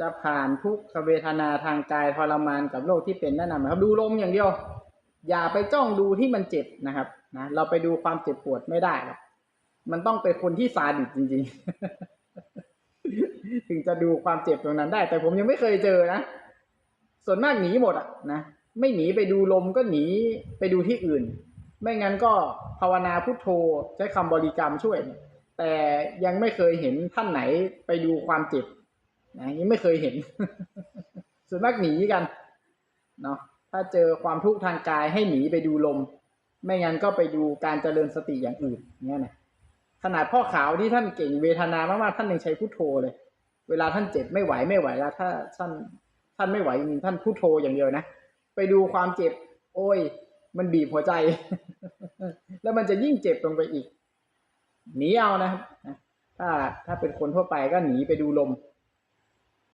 จะผ่านทุกขเวทนาทางกายทรมานกับโรคที่เป็นแนะนำนะครับ ดูลมอย่างเดียว อย่าไปจ้องดูที่มันเจ็บนะครับนะเราไปดูความเจ็บปวดไม่ได้หรอกมันต้องเป็นคนที่ซาดิสจริง ๆ ถึงจะดูความเจ็บตรงนั้นได้ แต่ผมยังไม่เคยเจอนะส่วนมากหนีหมดอะนะไม่หนีไปดูลมก็หนีไปดูที่อื่น ไม่งั้นก็ภาวนาพุทโธใช้คำบริกรรมช่วย แต่ยังไม่เคยเห็นท่านไหนไปดูความเจ็บ นะยังไม่เคยเห็น ส่วนมากหนีกันเนาะถ้าเจอความทุกข์ทางกายให้หนีไปดูลม ไม่งั้นก็ไปดูการเจริญสติอย่างอื่นเนี่ยนะขนาดพ่อขาวที่ท่านเก่งเวทนามากๆท่านยังใช้พุทโธเลย เวลาท่านเจ็บไม่ไหวไม่ไหวแล้ว ถ้าท่านท่านไม่ไหวจริงท่านพุทโธอย่างเดียวนะไปดูความเจ็บ โอ้ย มันบีบหัวใจ แล้วมันจะยิ่งเจ็บลงไปอีกหนีเอานะครับนะถ้าถ้าเป็นคนทั่วไปก็หนีไปดูลม